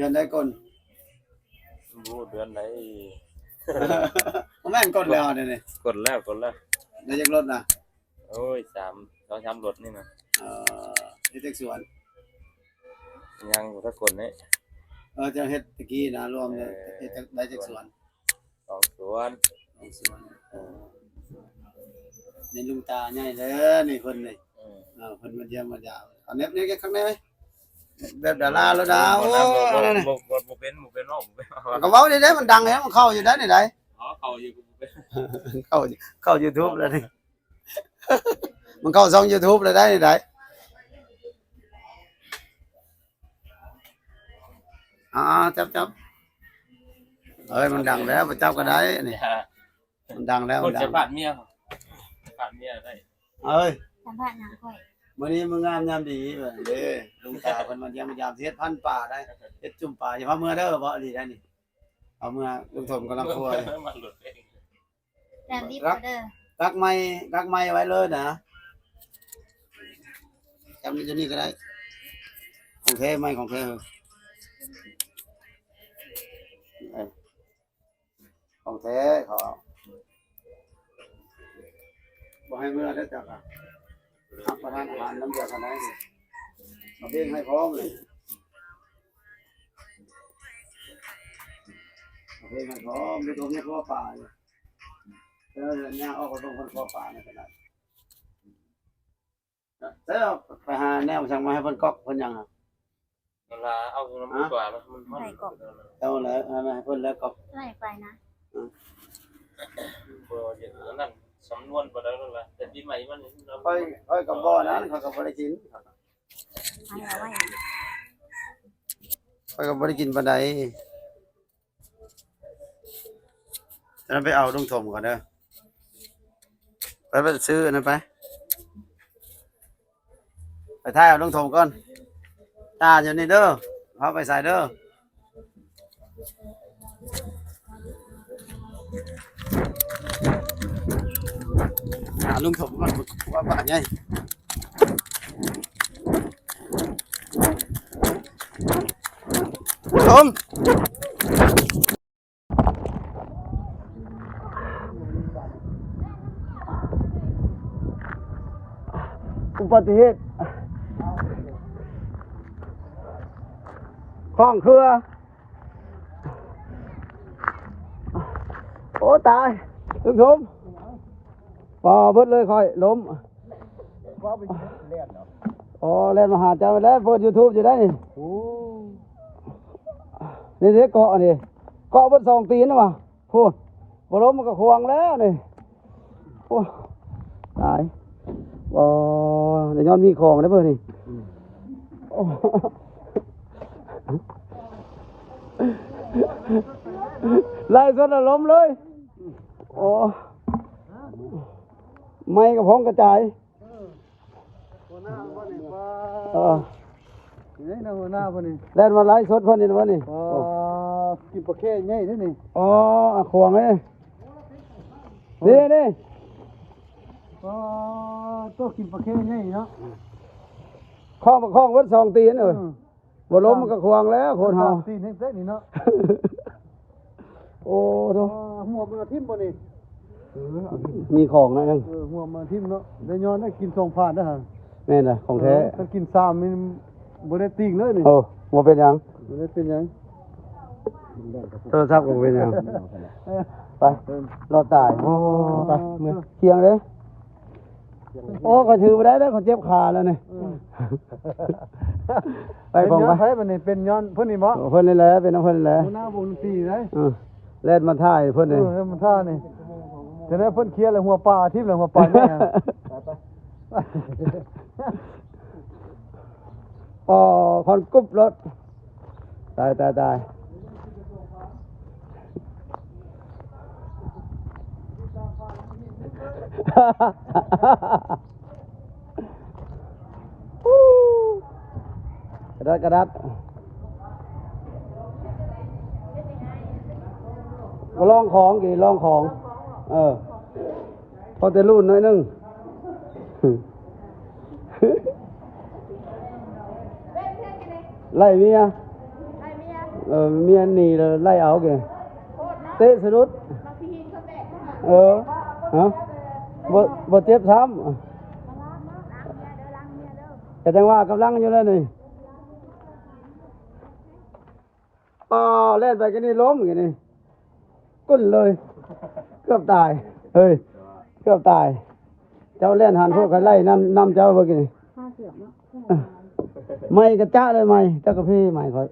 ดือนได้ก่อนรู้เดือนไหนบ่แม่นก่อนแล้วเดี๋ยวนี้กดแล้วกดแล้วได้จักรถน่ะโอ้ยสามสองสามรถนี่นะเอ่อเฮ็ดจักสวนยังอยู่ถ้ากดนี่เออจะเฮ็ดตะกี้นะรวมเนี่ยเฮ็ดจักได้จักสวนสองสวนสองสวนเออนี่ลุงตาใหญ่เด้อนี่เพิ่นนี่อืมเออเพิ่นมาเยี่ยมมายามเอาเน็บนี่แค่ข้างในไหม แบบดาราแล้วดาโอ้บ่นั่นน่ะบ่บ่บ่เป็นบ่เป็นเนาะบ่เป็นเอาก็เว้าได้เด้มันดังแฮะมันเข้าอยู่ได้นี่ได้อ๋อเขาอยู่กูบ่เป็นเข้าเข้า YouTube แล้วนี่มันเข้าช่อง YouTube แล้วได้นี่ได้อ่าจับจับเอ้ยมันดังแล้วไปจับก็ได้นี่อย่ามันดังแล้วคมันนดัจะงผ่านเมียผ่านเมียได้เอ้ยสัมภาษณ์นางค่อย มื้อนี้มึงงามยามดีเบิ่งเด้ลุงตาเพิ่นมาเยี่ยมมายามสิเฮ็ดพันธุ์ป่าได้เฮ็ดจุ่มป่าอย่าพาเมื่อเด้อบ่อีหลีได้นี่เอาเมื่อลุงถมกำลังครัวอยู่มันหลุดเองแรมรีบออเดอร์กักไม้กักไม้ไว้เลยนะจำอยู่นี่ก็ได้ ของแท้ไม้ของแท้เหรอเอ้ยของแท้เขาบอกให้เมื่อได้จักอะ รับประทานอาหารน้ำเดือดขนาดนี้มาเบ่งให้พร้อมเลยมาเบ่งให้พร้อมไปตรงนี้พ่อป่าอยู่เออเนี่ยออกก็ต้องคนพ่อป่านี่ก็ได้แล้วไปหาแนวสั่งมาให้เพิ่นก๊อกเพิ่นยังอะเวลาเอาน้ำมันกว่ามันมันมันเอาแล้วอามาให้เพิ่นแล้วก๊อกเท่าไหร่ไปนะบ่เดี๋ยวนั่น สำนวนบ่ได้แล้วล่ะแต่ปีใหม่มันค่อยค่อยกับบ่อนั้นเขาก็บ่ได้กินเอาเอาไว้ค่อยก็บ่ได้กินปานใดฉะนั้นไปเอาลุงถมก่อนเด้อไปไปซื้ออันนั้นไป ไปถ่ายเอาลุงถมก่อนตาอยู่นี่เด้อเอาไปใส่เด้อ หาลุงถมก่อนว่าบ้านไง ถมอุบัติเหตุคล้องเครือโอ้ตายลุงถมพอเบิดเลยค่อยล้มอ๋อเล่นมาหาเจ้าไปแล้วเปิดยูทูบอยู่ได้นี่นี่นี่เกาะนี่เกาะเบิดสองตีนนะวะพูดบ่ล้มมันก็ควงแล้วนี่โอ้ตายบ่เดี๋ยวย้อนมีของได้เบิ่นี่โอ้ไล่สดแล้วล้มเลยโอ้ ไม่กระพองกระจายเออนี่นะหัวหน้าพุ่นนี่แล่นมาไล่สดเพิ่นนี่นะวะนี่อ๋อกินปลาแค่ใหญ่นี่นี่อ๋ออะขวงเลยนี่นี่อ๋อตัวกินปลาแค่ใหญ่เนาะคล้องคล้องเวัดสองตีนเออบ่ล้มมันก็ควงแล้วคนเฮาตีนเล็กๆนี่เนาะโอ้โธ่อ๋อหัวมันทิ่มบ่นี่ มีของนะนึงเออหัวมันทิ่มเนาะได้ย้อนได้กินสองผ่านได้ฮะแม่นน่ะของแท้ถ้ากินสามมันบ่ได้ติ่งเลยนี่โอ้บ่เป็นหยังบ่ได้เป็นหยังโทรศัพท์ก็บ่เป็นหยังไปรอตายโอ้ไปเมื่อเคียงเลยโอ้ก็ถือบ่ได้แล้วเขาเจ็บขาแล้วนี่ไปเป็นของย้อนไปไผบัดนี้เป็นย้อนเพิ่นนี่บ่เพิ่นนี่แหละเป็นน้ำเพิ่นนี่แหละหัวหน้าวงดนตรีได้เออเล่นมาถ่ายเพิ่นเอนี่อมันท่านี่ แต่นั้นเพิ่นเคลียร์แล้วหัวปลาทิ่มแล้วหัวปลาแม่อ๋อคนกรุ๊บรถ ตายตายตายฮู้กระดัดกระดัดก็ลองของกี่ลองของ เออ พอจะรุ่นหน้อยหนึงไล่เมียเออเมียหนีเลยไล่เอาแกเตะสะดุดเออฮะบ่บ่เจ็บซ้ำแต่จังว่ากำลังอยู่แล้วนี่อ๋อเล่นไปกันนี่ล้มกันนี่กุ้นเลยเกือบตาย เฮ้ย เกือบตาย เจ้าเล่นหันพวกใครไล่นำนำเจ้าเมื่อกี้นี่ไม่กระจ้าเลยไม่เจ้ากระพี่ไม่คอย